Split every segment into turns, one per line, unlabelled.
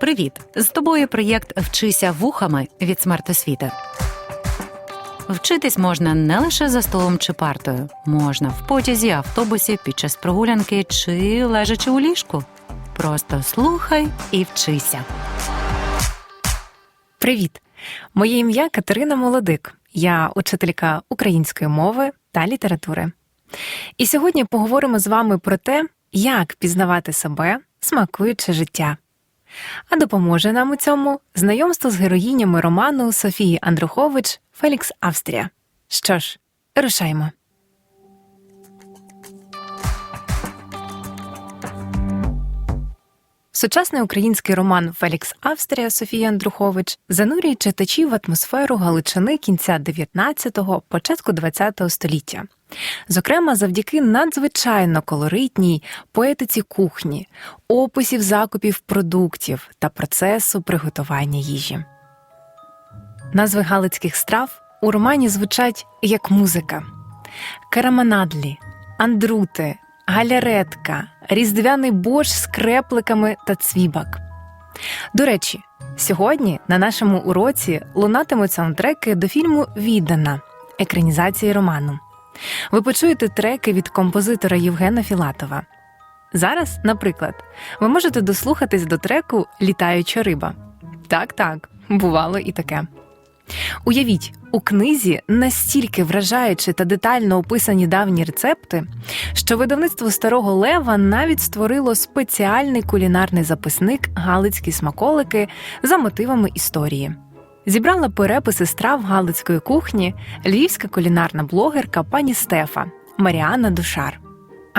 Привіт! З тобою проєкт Вчися вухами від смертосвіти. Вчитись можна не лише за столом чи партою, можна в потязі, автобусі, під час прогулянки чи лежачи у ліжку. Просто слухай і вчися.
Привіт! Моє ім'я Катерина Молодик. Я учителька української мови та літератури. І сьогодні поговоримо з вами про те, як пізнавати себе, смакуючи життя. А допоможе нам у цьому знайомство з героїнями роману Софії Андрухович Фелікс Австрія. Що ж, рушаймо. Сучасний український роман Фелікс Австрія Софії Андрухович занурює читачів в атмосферу Галичини кінця 19-го, початку 20-го століття. Зокрема, завдяки надзвичайно колоритній поетиці кухні, описів закупів продуктів та процесу приготування їжі. Назви галицьких страв у романі звучать як музика: караманадлі, андрути, галяретка, різдвяний борщ з крепликами та цвібак. До речі, сьогодні на нашому уроці лунатимуть саундтреки до фільму Віддана екранізації роману. Ви почуєте треки від композитора Євгена Філатова. Зараз, наприклад, ви можете дослухатись до треку Літаюча риба. Так, так, бувало і таке. Уявіть, у книзі настільки вражаючі та детально описані давні рецепти, що видавництво старого лева навіть створило спеціальний кулінарний записник Галицькі смаколики за мотивами історії. Зібрала переписи страв галицької кухні львівська кулінарна блогерка пані Стефа Маріанна Душар.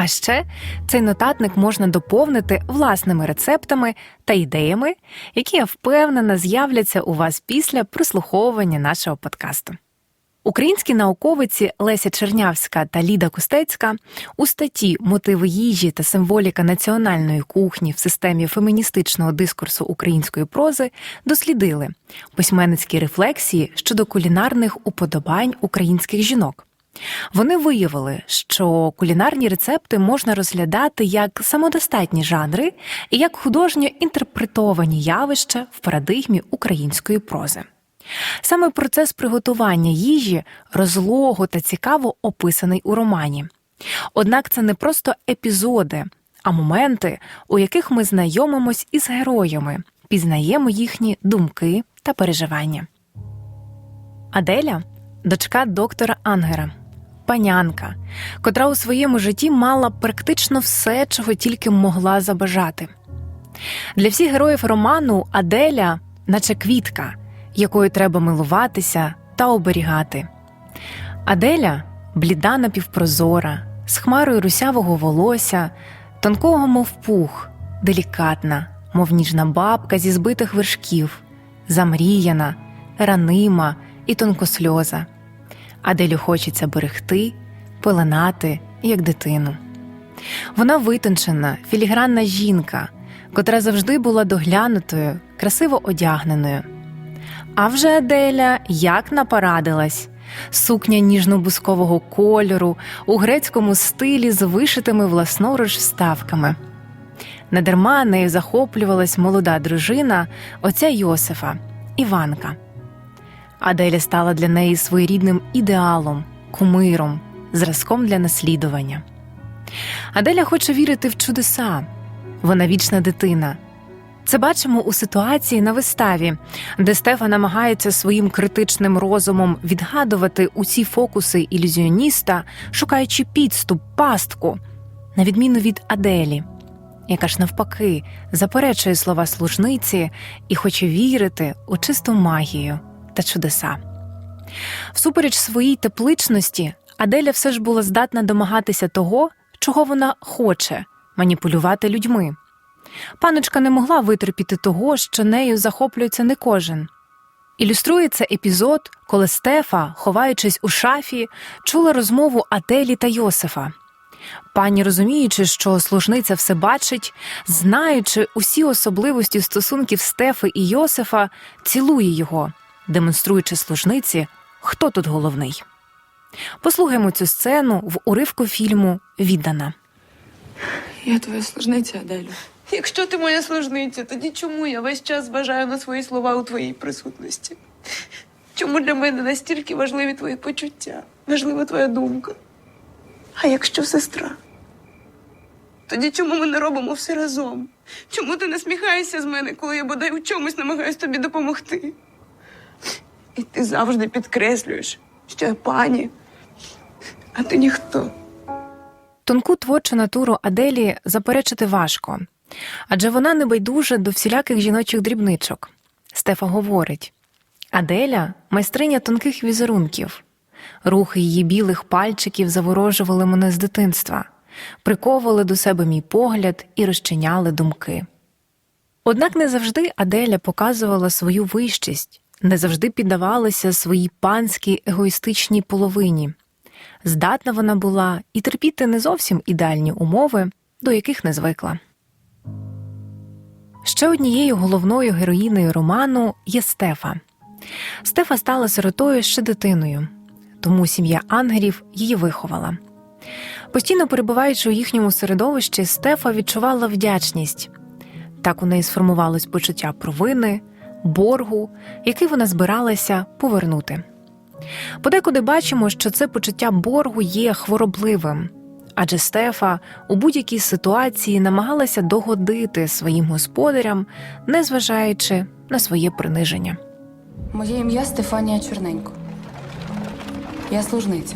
А ще цей нотатник можна доповнити власними рецептами та ідеями, які я впевнена з'являться у вас після прослуховування нашого подкасту. Українські науковиці Леся Чернявська та Ліда Костецька у статті Мотиви їжі та символіка національної кухні в системі феміністичного дискурсу української прози дослідили письменницькі рефлексії щодо кулінарних уподобань українських жінок. Вони виявили, що кулінарні рецепти можна розглядати як самодостатні жанри і як художньо інтерпретовані явища в парадигмі української прози. Саме процес приготування їжі розлого та цікаво описаний у романі. Однак це не просто епізоди, а моменти, у яких ми знайомимось із героями, пізнаємо їхні думки та переживання. Аделя дочка доктора Ангера, панянка, котра у своєму житті мала практично все, чого тільки могла забажати. Для всіх героїв роману Аделя, наче квітка, якою треба милуватися та оберігати. Аделя бліда напівпрозора, з хмарою русявого волосся, тонкого, мов пух, делікатна, мов ніжна бабка зі збитих вершків, замріяна, ранима і тонкосльоза. Аделю хочеться берегти, пеленати, як дитину. Вона витончена, філігранна жінка, котра завжди була доглянутою, красиво одягненою. А вже Аделя як напорадилась. Сукня ніжно-бускового кольору у грецькому стилі з вишитими власноруч вставками. Недарма нею захоплювалась молода дружина отця Йосифа, Іванка. Аделя стала для неї своєрідним ідеалом, кумиром, зразком для наслідування. Аделя хоче вірити в чудеса, вона вічна дитина. Це бачимо у ситуації на виставі, де Стефа намагається своїм критичним розумом відгадувати усі фокуси ілюзіоніста, шукаючи підступ, пастку, на відміну від Аделі, яка ж навпаки заперечує слова служниці і хоче вірити у чисту магію та чудеса. Всупереч своїй тепличності, Аделя все ж була здатна домагатися того, чого вона хоче маніпулювати людьми. Паночка не могла витерпіти того, що нею захоплюється не кожен. Ілюструється епізод, коли Стефа, ховаючись у шафі, чула розмову Аделі та Йосифа. Пані, розуміючи, що служниця все бачить, знаючи усі особливості стосунків Стефи і Йосифа, цілує його, демонструючи служниці, хто тут головний. Послухаймо цю сцену в уривку фільму Віддана.
Я твоя служниця, Аделю. Якщо ти моя служниця, тоді чому я весь час зважаю на свої слова у твоїй присутності? Чому для мене настільки важливі твої почуття, важлива твоя думка? А якщо сестра? Тоді чому ми не робимо все разом? Чому ти не сміхаєшся з мене, коли я бодай у чомусь намагаюсь тобі допомогти? І ти завжди підкреслюєш, що я пані, а ти ніхто.
Тонку творчу натуру Аделі заперечити важко, адже вона не байдужа до всіляких жіночих дрібничок. Стефа говорить: Аделя майстриня тонких візерунків. Рухи її білих пальчиків заворожували мене з дитинства, приковували до себе мій погляд і розчиняли думки. Однак не завжди Аделя показувала свою вищість, не завжди піддавалася своїй панській егоїстичній половині. Здатна вона була і терпіти не зовсім ідеальні умови, до яких не звикла. Ще однією головною героїною роману є Стефа. Стефа стала сиротою ще дитиною, тому сім'я ангелів її виховала. Постійно перебуваючи у їхньому середовищі, Стефа відчувала вдячність. Так у неї сформувалось почуття провини, боргу, який вона збиралася повернути. Подекуди бачимо, що це почуття боргу є хворобливим, адже Стефа у будь-якій ситуації намагалася догодити своїм господарям, незважаючи на своє приниження.
Моє ім'я Стефанія Чорненько. Я служниця.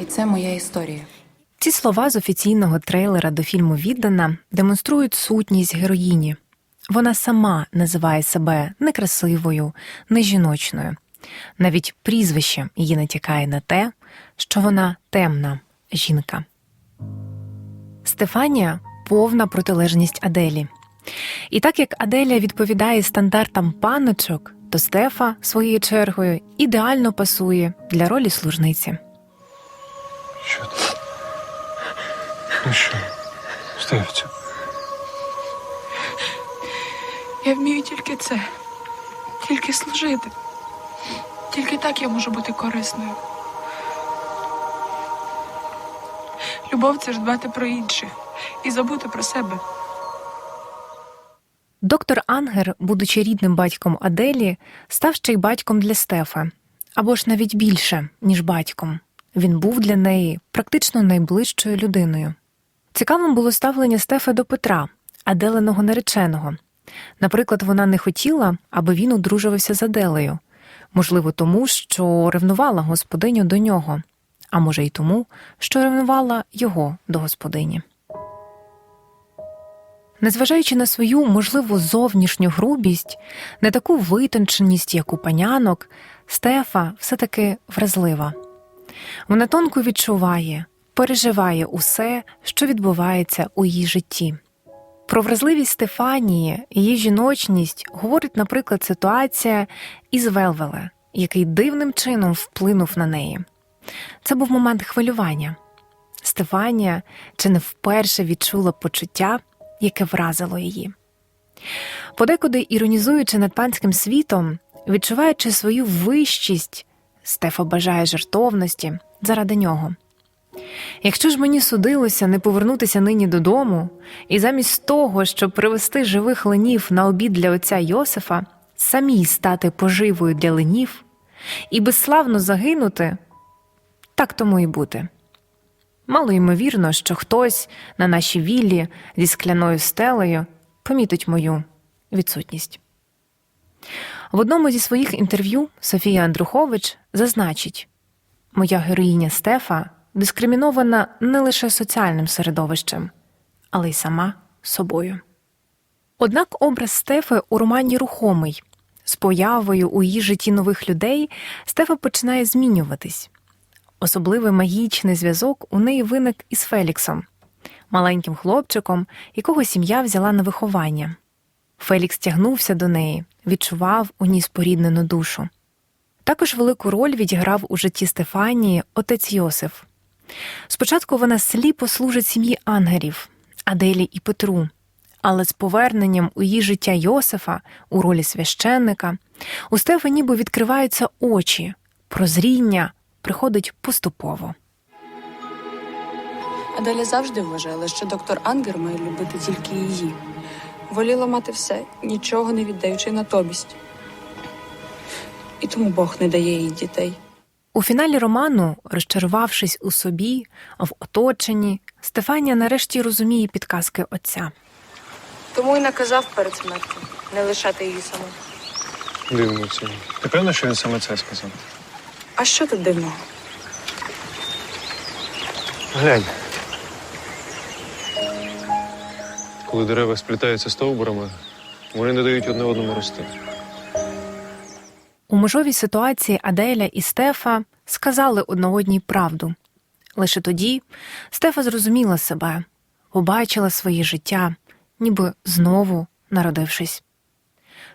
І це моя історія.
Ці слова з офіційного трейлера до фільму Віддана демонструють сутність героїні. Вона сама називає себе некрасивою, нежіночною. Навіть прізвище її натякає на те, що вона темна жінка. Стефанія повна протилежність Аделі. І так як Аделя відповідає стандартам паночок, то Стефа своєю чергою ідеально пасує для ролі служниці.
Що? Ну що, Стефцю?
Я вмію тільки це, тільки служити. Тільки так я можу бути корисною. Любов це ж дбати про інших і забути про себе.
Доктор Ангер, будучи рідним батьком Аделі, став ще й батьком для Стефа, або ж навіть більше, ніж батьком. Він був для неї практично найближчою людиною. Цікавим було ставлення Стефа до Петра, Аделиного нареченого. Наприклад, вона не хотіла, аби він одружувався з Аделею, можливо, тому, що ревнувала господиню до нього, а може й тому, що ревнувала його до господині. Незважаючи на свою, можливо, зовнішню грубість, не таку витонченість, як у панянок, Стефа все-таки вразлива. Вона тонко відчуває, переживає усе, що відбувається у її житті. Про вразливість Стефанії, її жіночність говорить, наприклад, ситуація із Велвеле, який дивним чином вплинув на неї. Це був момент хвилювання. Стефанія чи не вперше відчула почуття, яке вразило її. Подекуди, іронізуючи над панським світом, відчуваючи свою вищість, Стефа бажає жартовності заради нього. Якщо ж мені судилося не повернутися нині додому, і замість того, щоб привезти живих ленів на обід для отця Йосифа, самій стати поживою для ленів і безславно загинути, так тому і бути. Мало ймовірно, що хтось на нашій віллі зі скляною стелею помітить мою відсутність. В одному зі своїх інтерв'ю Софія Андрухович зазначить: моя героїня Стефа дискримінована не лише соціальним середовищем, але й сама собою. Однак образ Стефи у романі рухомий. З появою у її житті нових людей Стефа починає змінюватись. Особливий магічний зв'язок у неї виник із Феліксом, маленьким хлопчиком, якого сім'я взяла на виховання. Фелікс тягнувся до неї, відчував у ній споріднену душу. Також велику роль відіграв у житті Стефанії отець Йосиф. Спочатку вона сліпо служить сім'ї ангелів, Аделі і Петру, але з поверненням у її життя Йосифа у ролі священника у Стефи ніби відкриваються очі, прозріння приходить поступово.
Аделя завжди вважала, що доктор Ангер має любити тільки її. Воліла мати все, нічого не віддаючи натомість. І тому Бог не дає їй дітей.
У фіналі роману, розчарувавшись у собі, в оточенні, Стефанія нарешті розуміє підказки отця.
Тому й наказав перед смертю не лишати її саму.
Дивно це. Ти певна, що він саме це сказав?
А що тут дивного?
Глянь. Коли дерева сплітаються стовбурами, вони не дають одне одному рости.
У межовій ситуації Аделя і Стефа сказали одна одній правду. Лише тоді Стефа зрозуміла себе, побачила своє життя, ніби знову народившись.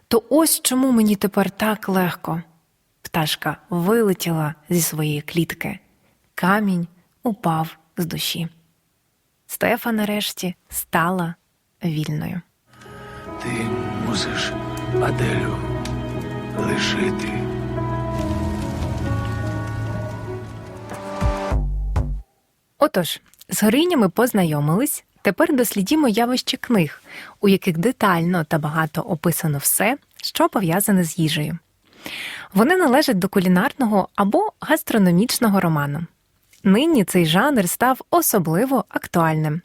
То ось чому мені тепер так легко. Пташка вилетіла зі своєї клітки, камінь упав з душі. Стефа нарешті стала вільною.
Ти мусиш Аделю лишити.
Отож, з героїнями познайомились. Тепер дослідімо явище книг, у яких детально та багато описано все, що пов'язане з їжею. Вони належать до кулінарного або гастрономічного роману. Нині цей жанр став особливо актуальним.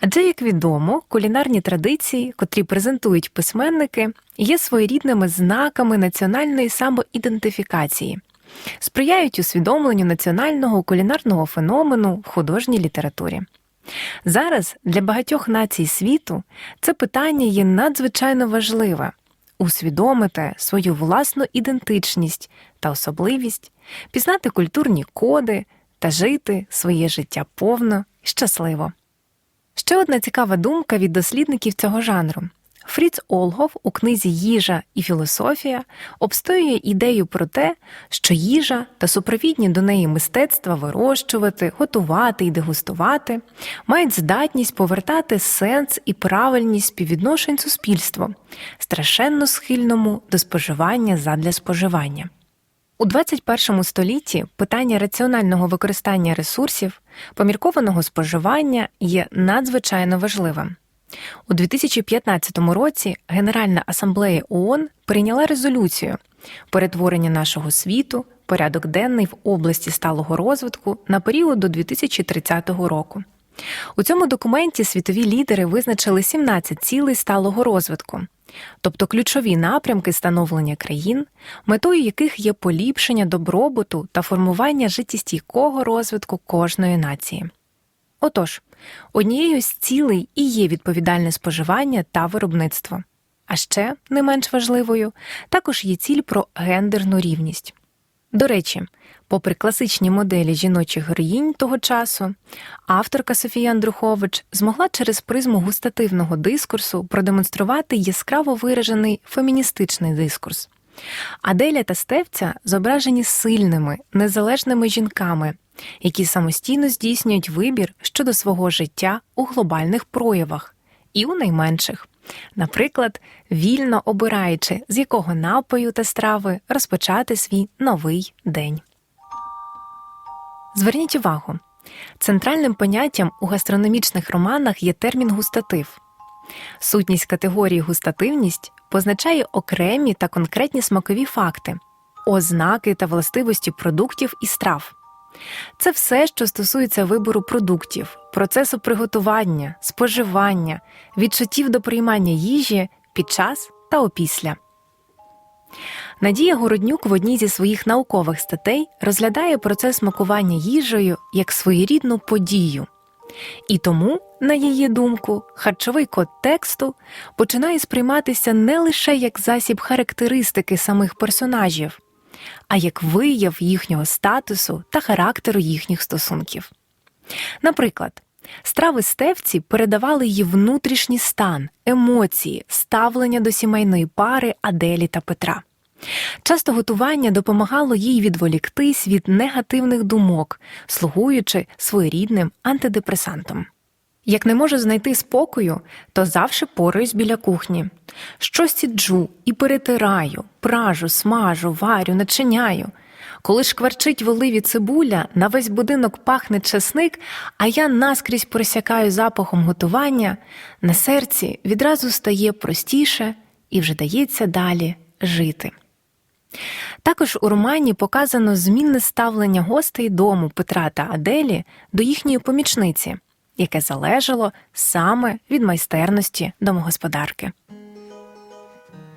Адже, як відомо, кулінарні традиції, котрі презентують письменники, є своєрідними знаками національної самоідентифікації, сприяють усвідомленню національного кулінарного феномену в художній літературі. Зараз для багатьох націй світу це питання є надзвичайно важливе усвідомити свою власну ідентичність та особливість, пізнати культурні коди та жити своє життя повно і щасливо. Ще одна цікава думка від дослідників цього жанру. Фріц Олгов у книзі Їжа і філософія обстоює ідею про те, що їжа та супровідні до неї мистецтва вирощувати, готувати і дегустувати мають здатність повертати сенс і правильність співвідношень суспільства, страшенно схильному до споживання задля споживання. У 21 столітті питання раціонального використання ресурсів, поміркованого споживання є надзвичайно важливим. У 2015 році Генеральна асамблея ООН прийняла резолюцію перетворення нашого світу, порядок денний в області сталого розвитку на період до 2030 року. У цьому документі світові лідери визначили 17 цілей сталого розвитку, тобто ключові напрямки становлення країн, метою яких є поліпшення добробуту та формування життєстійкого розвитку кожної нації. Отож, однією з цілей і є відповідальне споживання та виробництво. А ще, не менш важливою, також є ціль про гендерну рівність. До речі, попри класичні моделі жіночих героїнь того часу, авторка Софія Андрухович змогла через призму густативного дискурсу продемонструвати яскраво виражений феміністичний дискурс. Аделя та Стевця зображені сильними, незалежними жінками, які самостійно здійснюють вибір щодо свого життя у глобальних проявах і у найменших, наприклад, вільно обираючи, з якого напою та страви розпочати свій новий день. Зверніть увагу, центральним поняттям у гастрономічних романах є термін густатив. Сутність категорії густативність позначає окремі та конкретні смакові факти, ознаки та властивості продуктів і страв. Це все, що стосується вибору продуктів, процесу приготування, споживання, відчуттів до приймання їжі під час та опісля. Надія Городнюк в одній зі своїх наукових статей розглядає процес смакування їжею як своєрідну подію. І тому, на її думку, харчовий код тексту починає сприйматися не лише як засіб характеристики самих персонажів, а як вияв їхнього статусу та характеру їхніх стосунків. Наприклад, страви стевці передавали її внутрішній стан, емоції, ставлення до сімейної пари Аделі та Петра. Часто готування допомагало їй відволіктись від негативних думок, слугуючи своєрідним антидепресантом. Як не можу знайти спокою, то завжди пораюсь біля кухні. Щось сіджу і перетираю, пражу, смажу, варю, начиняю. Коли шкварчить в оливі цибуля, на весь будинок пахне чесник, а я наскрізь просякаю запахом готування, на серці відразу стає простіше і вже дається далі жити. Також у романі показано змінне ставлення гостей дому Петра та Аделі до їхньої помічниці, яке залежало саме від майстерності домогосподарки.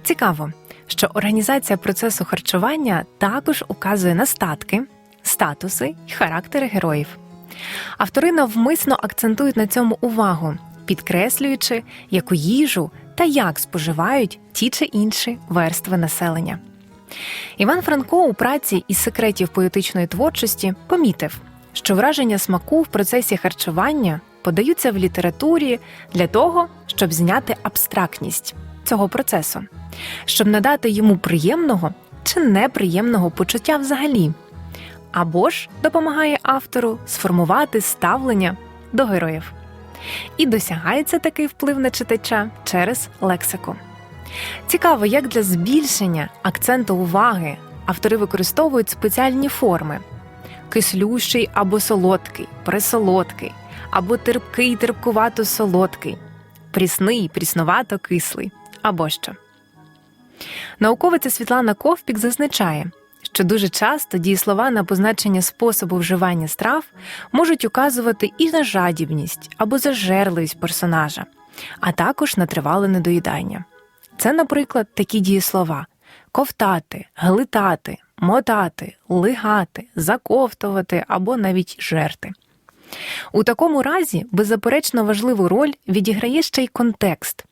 Цікаво, що організація процесу харчування також указує на статки, статуси і характери героїв. Автори навмисно акцентують на цьому увагу, підкреслюючи, яку їжу та як споживають ті чи інші верстви населення. Іван Франко у праці із секретів поетичної творчості помітив, що враження смаку в процесі харчування подаються в літературі для того, щоб зняти абстрактність цього процесу, щоб надати йому приємного чи неприємного почуття взагалі, або ж допомагає автору сформувати ставлення до героїв. І досягається такий вплив на читача через лексику. Цікаво, як для збільшення акценту уваги автори використовують спеціальні форми: кислющий або солодкий, присолодкий, або терпкий, терпкувато солодкий, прісний, пріснувато кислий або що. Науковиця Світлана Ковпік зазначає, що дуже часто дієслова на позначення способу вживання страв можуть указувати і на жадібність або зажерливість персонажа, а також на тривале недоїдання. Це, наприклад, такі дієслова: ковтати, глитати, мотати, лигати, заковтувати або навіть жерти. У такому разі беззаперечно важливу роль відіграє ще й контекст,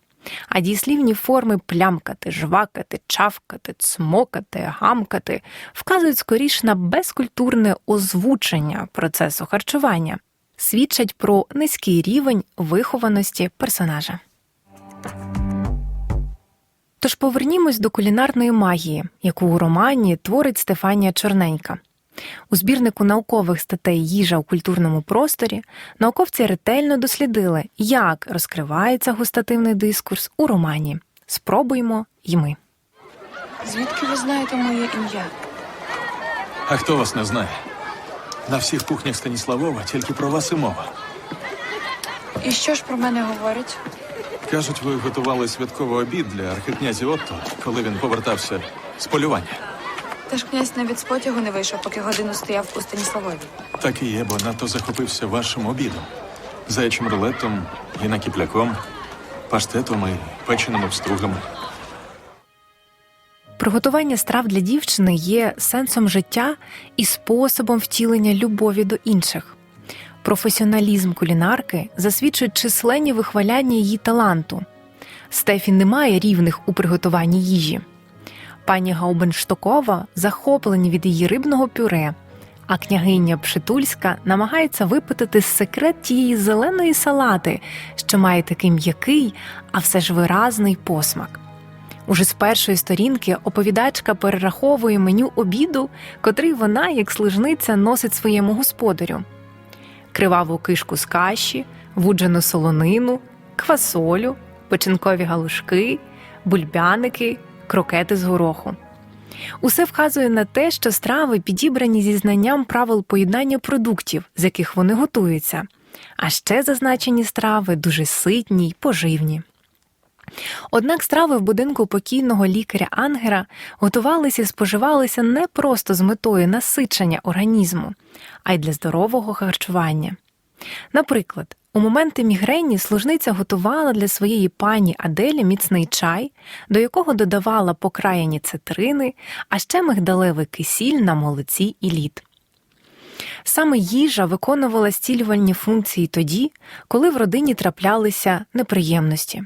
а дієслівні форми плямкати, жвакати, чавкати, цмокати, гамкати вказують скоріш на безкультурне озвучення процесу харчування, свідчать про низький рівень вихованості персонажа. Тож повернімось до кулінарної магії, яку у романі творить Стефанія Чорненька. У збірнику наукових статей Їжа у культурному просторі науковці ретельно дослідили, як розкривається густативний дискурс у романі. Спробуємо й ми.
Звідки ви знаєте моє ім'я?
А хто вас не знає? На всіх кухнях Станіславова тільки про вас і мова.
І що ж про мене говорять?
Кажуть, ви готували святковий обід для архикнязя Отто, коли він повертався з полювання.
Та ж князь навіть з потягу не вийшов, поки годину стояв у Станіславові.
Так і є, бо надто захопився вашим обідом. Заячим рулетом, гінакіпляком, паштетом і печеними встругами.
Приготування страв для дівчини є сенсом життя і способом втілення любові до інших. Професіоналізм кулінарки засвідчують численні вихваляння її таланту. Стефі не має рівних у приготуванні їжі. Пані Гаубенштокова захоплені від її рибного пюре, а княгиня Пшитульська намагається випитати секрет тієї зеленої салати, що має такий м'який, а все ж виразний посмак. Уже з першої сторінки оповідачка перераховує меню обіду, котрий вона, як служниця, носить своєму господарю: криваву кишку з каші, вуджену солонину, квасолю, печінкові галушки, бульбяники, крокети з гороху. Усе вказує на те, що страви підібрані зі знанням правил поєднання продуктів, з яких вони готуються, а ще зазначені страви дуже ситні й поживні. Однак страви в будинку покійного лікаря Ангера готувалися і споживалися не просто з метою насичення організму, а й для здорового харчування. Наприклад, у моменти мігрені служниця готувала для своєї пані Аделі міцний чай, до якого додавала покраєні цитрини, а ще мигдалевий кисіль на молоці і лід. Саме їжа виконувала стілювальні функції тоді, коли в родині траплялися неприємності.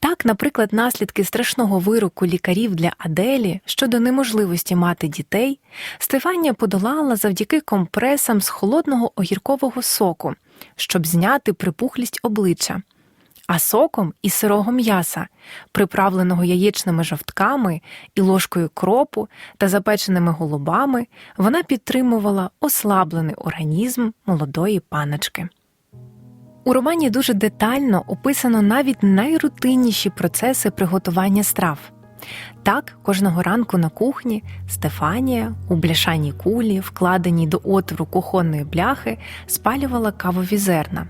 Так, наприклад, наслідки страшного вироку лікарів для Аделі щодо неможливості мати дітей Стефанія подолала завдяки компресам з холодного огіркового соку, щоб зняти припухлість обличчя, а соком із сирого м'яса, приправленого яєчними жовтками і ложкою кропу та запеченими голубами, вона підтримувала ослаблений організм молодої паночки. У романі дуже детально описано навіть найрутинніші процеси приготування страв. Так, кожного ранку на кухні Стефанія у бляшаній кулі, вкладеній до отвору кухонної бляхи, спалювала кавові зерна.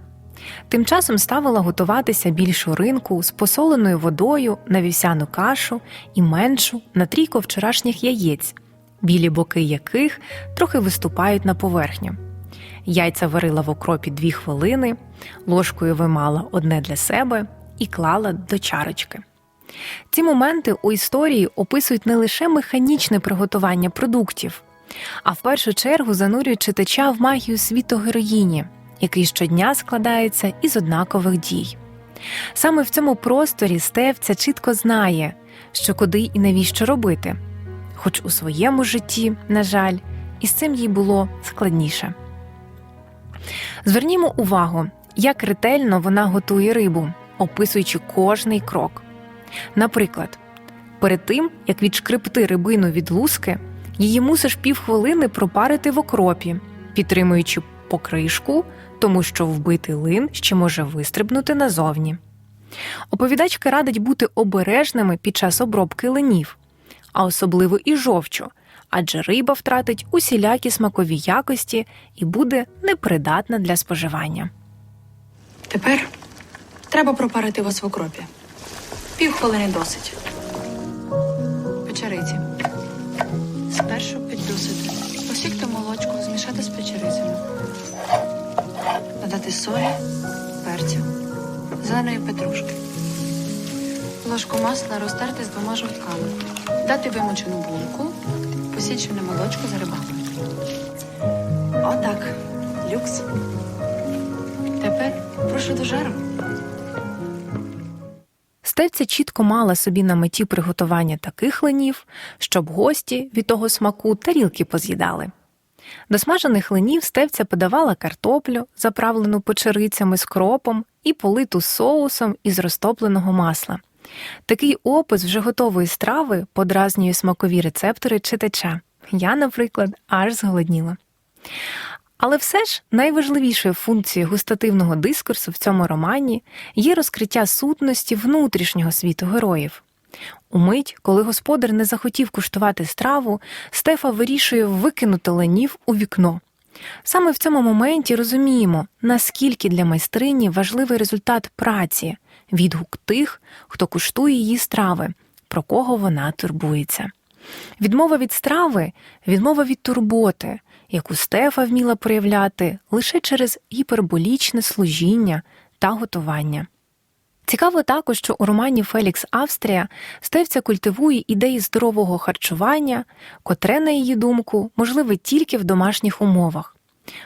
Тим часом ставила готуватися більшу ринку з посоленою водою на вівсяну кашу і меншу на трійко вчорашніх яєць, білі боки яких трохи виступають на поверхню. Яйця варила в окропі дві хвилини, ложкою вимала одне для себе і клала до чарочки. Ці моменти у історії описують не лише механічне приготування продуктів, а в першу чергу занурюють читача в магію світу героїні, який щодня складається із однакових дій. Саме в цьому просторі стевця чітко знає, що куди і навіщо робити, хоч у своєму житті, на жаль, із цим їй було складніше. Звернімо увагу, як ретельно вона готує рибу, описуючи кожний крок. Наприклад, перед тим, як відшкребти рибину від луски, її мусиш півхвилини пропарити в окропі, підтримуючи покришку, тому що вбитий лин ще може вистрибнути назовні. Оповідачка радить бути обережними під час обробки линів, а особливо і жовчу, адже риба втратить усілякі смакові якості і буде непридатна для споживання.
Тепер треба пропарити вас в окропі. Півхвилини досить. Печериці. Спершу піддусити. Посікти молочку, змішати з печерицями. Додати солі, перцю, зеленої петрушки. Ложку масла розтерти з двома жовтками. Дати вимочену булку, посічене молочко з рибами. Отак. Люкс. Тепер прошу до жару.
Стевця чітко мала собі на меті приготування таких линів, щоб гості від того смаку тарілки поз'їдали. До смажених линів стевця подавала картоплю, заправлену печерицями з кропом і политу соусом із розтопленого масла. Такий опис вже готової страви подразнює смакові рецептори читача. Я, наприклад, аж зголодніла. Але все ж найважливішою функцією густативного дискурсу в цьому романі є розкриття сутності внутрішнього світу героїв. Умить, коли господар не захотів куштувати страву, Стефа вирішує викинути ленів у вікно. Саме в цьому моменті розуміємо, наскільки для майстрині важливий результат праці, відгук тих, хто куштує її страви, про кого вона турбується. Відмова від страви, відмова від турботи, яку Стефа вміла проявляти лише через гіперболічне служіння та готування. Цікаво також, що у романі Фелікс Австрія Стевця культивує ідеї здорового харчування, котре, на її думку, можливе тільки в домашніх умовах.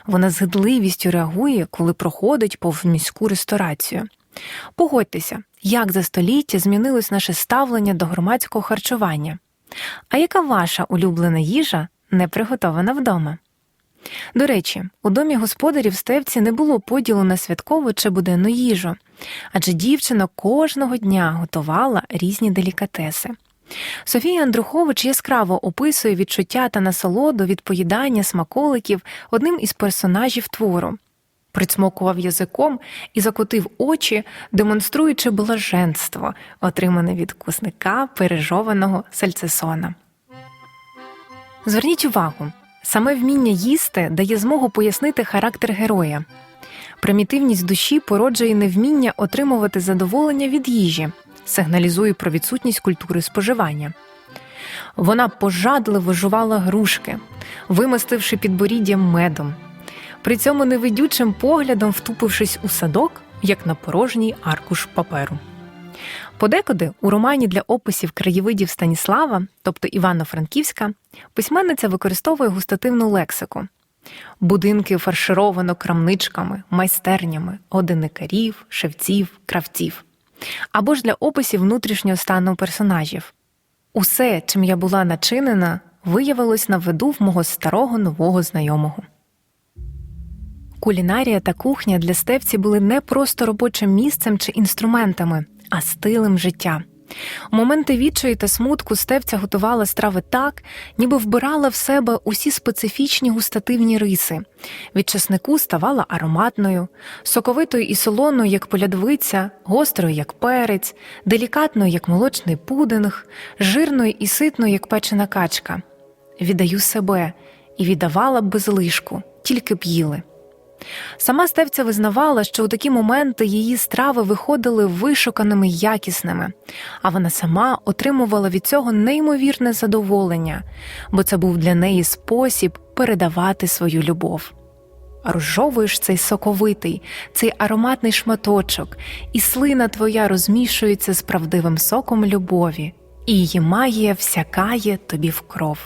Вона з гидливістю реагує, коли проходить повз міську ресторацію. Погодьтеся, як за століття змінилось наше ставлення до громадського харчування. А яка ваша улюблена їжа не приготована вдома? До речі, у домі господарів Стевці не було поділу на святкову чи буденну їжу, адже дівчина кожного дня готувала різні делікатеси. Софія Андрухович яскраво описує відчуття та насолоду від поїдання смаколиків одним із персонажів твору. Прицмокував язиком і закотив очі, демонструючи блаженство, отримане від кусника пережованого сальцесона. Зверніть увагу, саме вміння їсти дає змогу пояснити характер героя. Примітивність душі породжує невміння отримувати задоволення від їжі, сигналізує про відсутність культури споживання. Вона пожадливо жувала грушки, вимостивши підборіддя медом, при цьому невидючим поглядом втупившись у садок, як на порожній аркуш паперу. Подекуди у романі для описів краєвидів Станіслава, тобто Івано-Франківська, письменниця використовує густативну лексику. Будинки фаршировано крамничками, майстернями, одиникарів, шевців, кравців. Або ж для описів внутрішнього стану персонажів. Усе, чим я була начинена, виявилось на виду в мого старого нового знайомого. Кулінарія та кухня для стевці були не просто робочим місцем чи інструментами, а стилем життя. У моменти відчаю та смутку стевця готувала страви так, ніби вбирала в себе усі специфічні густативні риси. Від чеснику ставала ароматною, соковитою і солоною, як полядвиця, гострою, як перець, делікатною, як молочний пудинг, жирною і ситною, як печена качка. Віддаю себе і віддавала б без лишку, тільки б їли. Сама стевця визнавала, що у такі моменти її страви виходили вишуканими якісними, а вона сама отримувала від цього неймовірне задоволення, бо це був для неї спосіб передавати свою любов. Розжовуєш цей соковитий, цей ароматний шматочок, і слина твоя розмішується з правдивим соком любові, і її магія всякає тобі в кров.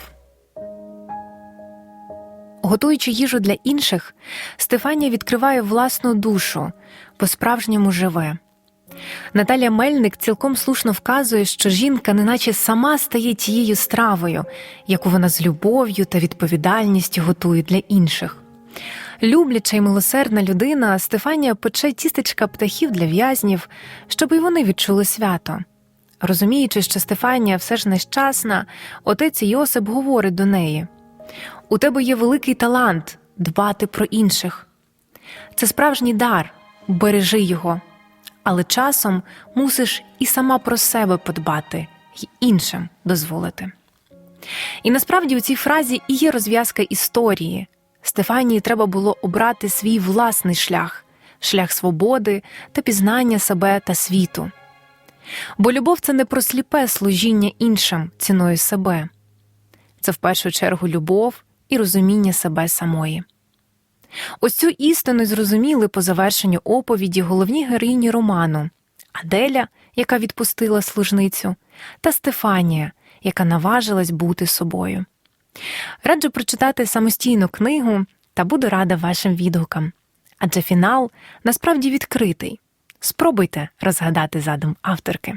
Готуючи їжу для інших, Стефанія відкриває власну душу, по-справжньому живе. Наталя Мельник цілком слушно вказує, що жінка неначе сама стає тією стравою, яку вона з любов'ю та відповідальністю готує для інших. Любляча й милосердна людина, Стефанія пече тістечка птахів для в'язнів, щоб і вони відчули свято. Розуміючи, що Стефанія все ж нещасна, отець Йосип говорить до неї. У тебе є великий талант дбати про інших. Це справжній дар, бережи його, але часом мусиш і сама про себе подбати й іншим дозволити. І насправді у цій фразі і є розв'язка історії. Стефанії треба було обрати свій власний шлях, шлях свободи та пізнання себе та світу. Бо любов це не про сліпе служіння іншим ціною себе це в першу чергу любов і розуміння себе самої. Ось цю істину зрозуміли по завершенню оповіді головні героїні роману Аделя, яка відпустила служницю, та Стефанія, яка наважилась бути собою. Раджу прочитати самостійну книгу та буду рада вашим відгукам. Адже фінал насправді відкритий. Спробуйте розгадати задум авторки.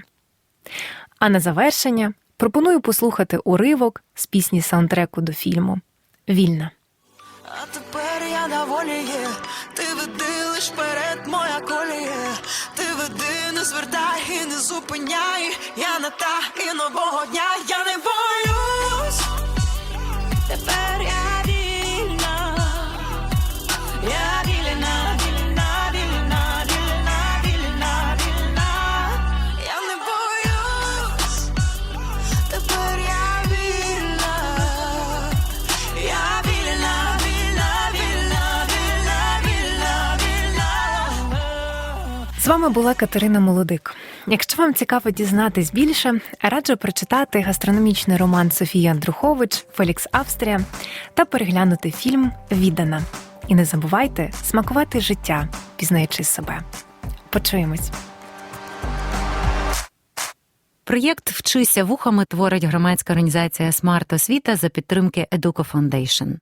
А на завершення пропоную послухати уривок з пісні саундтреку до фільму Вільна.
А тепер я на волі є. Ти веди лиш перед моя коліє. Ти веди, не звертай і не зупиняй. Я не та і нового дня, я не боюсь.
Вами була Катерина Молодик. Якщо вам цікаво дізнатись більше, раджу прочитати гастрономічний роман Софії Андрухович Фелікс Австрія та переглянути фільм Віддана. І не забувайте смакувати життя, пізнаючи себе. Почуємось.
Проєкт Вчися вухами творить громадська організація Смарт Освіта за підтримки Educo Foundation.